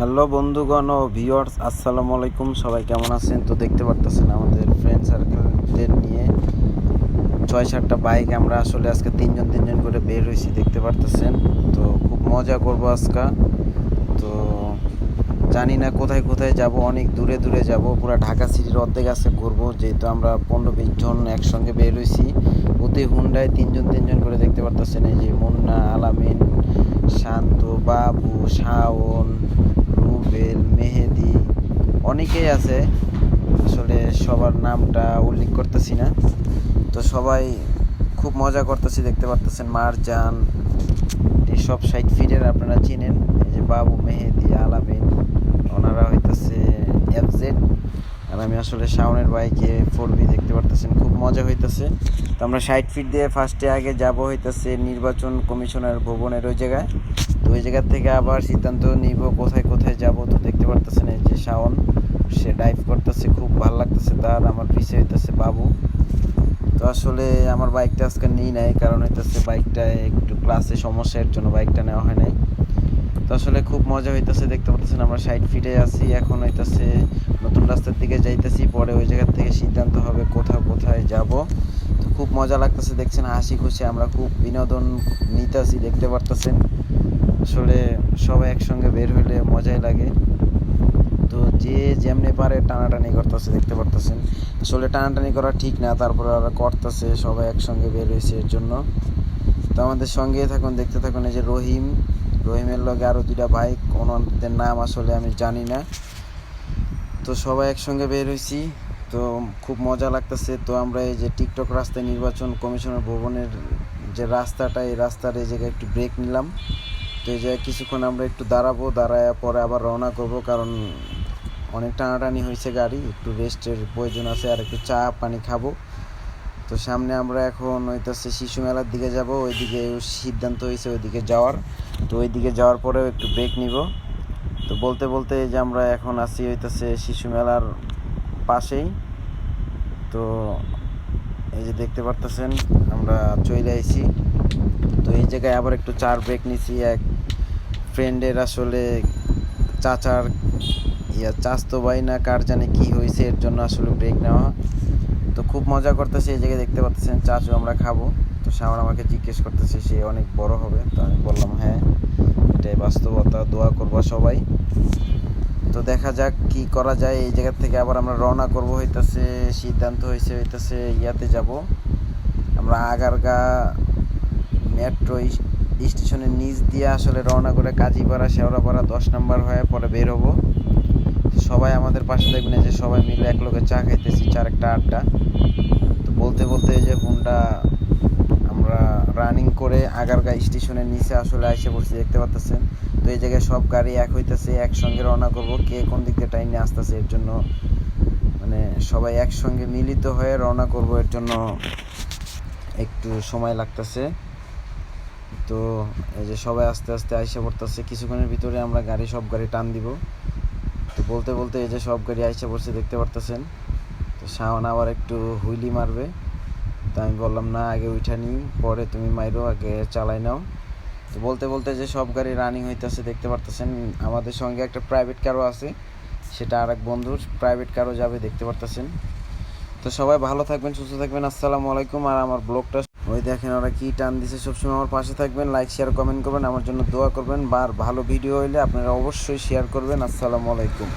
Hello বন্ধুগণ ও viewers, আসসালামু আলাইকুম। সবাই কেমন আছেন? তো দেখতে পারতেছেন আমাদের ফ্রেন্ড সার্কেলদের নিয়ে ছয় সাতটা বাইক আমরা আসলে আজকে তিনজন তিনজন করে বের হয়েছি, দেখতে পারতেছেন? তো খুব মজা করব আজকে। তো জানি না কোথায় কোথায় যাব, অনেক দূরে দূরে যাব। পুরো ঢাকা সিটির অর্ধেক আছে ঘুরবো, যেহেতু আমরা পনেরো বিশ জন একসঙ্গে বের হয়েছি। ওতে হুন্ডায় তিনজন তিনজন করে দেখতে পারতেছেন, এই যে মুন্না, আলামিন, শান্ত, বাবু, শাওন অনেকেই আছে, আসলে সবার নামটা উল্লেখ করতেছি না। তো সবাই খুব মজা করতেছি, দেখতে পারতেছেন মারজান সব সাইড ফিডের আপনারা চিনেন, এই যে বাবু মেহেদি, আলামিন, ওনারা হইতেছে এফজেড আর আমি আসলে শাওনের বাইকে ফোর বি দেখতে পারতেছেন, খুব মজা হইতেছে। তো আমরা ষাট ফিট দিয়ে ফার্স্টে আগে যাব হইতেছে নির্বাচন কমিশনার ভবনের ওই জায়গায়। তো ওই জায়গা থেকে আবার সিদ্ধান্ত নিব, কোথায় কোথায় যাব তো দেখতে পারতেছেন এই যে শাওন সে ডাইভ করতেছে খুব ভালো লাগতেছে তার আমার পিছে হইতেছে বাবু। তো আসলে আমার বাইকটা আজকে নিই নাই, কারণ হইতেছে বাইকটা একটু ক্লাসে সমস্যার জন্য বাইকটা নেওয়া হয় নাই। তো আসলে খুব মজা হইতেছে, দেখতে পাচ্ছেন আমরা সাইড ফিটে আছি, এখন হইতেছে নতুন রাস্তার দিকে যাইতেছি, পরে ওই জায়গার থেকে সিদ্ধান্ত হবে কোথাও কোথায় যাব। তো খুব মজা লাগতেছে, দেখছেন হাসি খুশি, আমরা খুব বিনোদন নিতেছি, দেখতে পারতেছেন। আসলে সবাই একসঙ্গে বের হইলে মজাই লাগে। যেমনি পারে টানাটানি করতেছে, দেখতে পারতেছেন। আসলে টানাটানি করা ঠিক না, তারপরে ওরা করতেছে, সবাই একসঙ্গে বের হয়েছে এর জন্য। তো আমাদের সঙ্গে থাকুন, দেখতে থাকুন এই যে রহিম। রহিমের লগে আরও দুইটা বাইক ওনাদের নাম আসলে আমি জানি না। তো সবাই একসঙ্গে বের হয়েছি। তো খুব মজা লাগতেছে। তো আমরা এই যে টিকটক রাস্তায় নির্বাচন কমিশনার ভবনের যে রাস্তাটা, এই রাস্তার এই জায়গায় একটু ব্রেক নিলাম। তো এই জায়গায় কিছুক্ষণ আমরা একটু দাঁড়াবো, দাঁড়ায় পরে আবার রওনা করব, কারণ অনেক টানাটানি হয়েছে গাড়ি, একটু রেস্টের প্রয়োজন আছে আর একটু চা, পানি খাব। তো সামনে আমরা এখন হইতেছে শিশু মেলার দিকে যাব, ওইদিকে সিদ্ধান্ত হয়েছে ওইদিকে যাওয়ার। তো ওইদিকে যাওয়ার পরেও একটু ব্রেক নিব। তো বলতে বলতে যে আমরা এখন আসি হইতেছে শিশু মেলার পাশেই। তো এই যে দেখতে পারতেছেন, আমরা চলে আইছি। তো এই জায়গায় আবার একটু চার ব্রেক নিছি। এক ফ্রেন্ডের আসলে চাচার ইয়া চাস্তো ভাই না, কার জানে কি হয়েছে, এর জন্য আসলে ব্রেক নেওয়া। তো খুব মজা করতেছে, এই জায়গায় দেখতে পাচ্ছেন চাচু আমরা খাব। তো শাওন আমাকে জিজ্ঞেস করতেছে, সে অনেক বড় হবে। তো আমি বললাম হ্যাঁ এটাই বাস্তবতা, দোয়া করব সবাই। তো দেখা যাক কি করা যায়, এই জায়গা থেকে আবার আমরা রওনা করব, হইতাছে, সিদ্ধান্ত হয়েছে হইতাছে, ইয়াতে যাব। আমরা আগারগা মেট্রো স্টেশনের নিচ দিয়ে আসলে রওনা করে কাজীপাড়া, শেওড়াপাড়া, দশ নম্বর হয়ে পরে বের হব। সবাই আমাদের পাশে দেখবেন যে সবাই মিলে এক লোকে চা খাইতেছি, চার একটা আড্ডা। তো বলতে বলতে যে হুন্ডা, আমরা রানিং করে আগারগা স্টেশনের নিচে আসলে এসে পড়ছি, দেখতে পাচ্ছেন তো এই জায়গায় সব গাড়ি এক হইতেছে, একসঙ্গে রওনা করব, কে কোন দিক দিয়ে টাইমে আসতেছে এর জন্য। মানে সবাই একসঙ্গে মিলিত হয়ে রওনা করব এর জন্য একটু সময় লাগতেছে। তো এই যে সবাই আস্তে আস্তে আইসে পড়তেছে, কিছুক্ষণের ভিতরে আমরা গাড়ি, সব গাড়ি টান দিব। তো বলতে বলতে এই যে সব গাড়ি আইসে পড়ছে, দেখতে পারতেছেন? তো শাওন আবার একটু হুইলি মারবে। তো আমি বললাম, না, আগে উঠা নিই পরে তুমি মাইরো, আগে চালাই নাও। তো বলতে বলতে যে সব গাড়ি রানিং হইতেছে, দেখতে পারতেছেন? আমাদের সঙ্গে একটা প্রাইভেট কারও আছে, সেটা আর এক বন্ধুর প্রাইভেট কারও যাবে, দেখতে পারতেছেন? তো সবাই ভালো থাকবেন, সুস্থ থাকবেন। আসসালামু আলাইকুম। আর আমার ব্লগটা ওই দেখেন ওরা কী টান দিছে, সবসময় আমার পাশে থাকবেন লাইক শেয়ার কমেন্ট করবেন, আমার জন্য দোয়া করবেন। বার ভালো ভিডিও হইলে আপনারা অবশ্যই শেয়ার করবেন। আসসালামু আলাইকুম।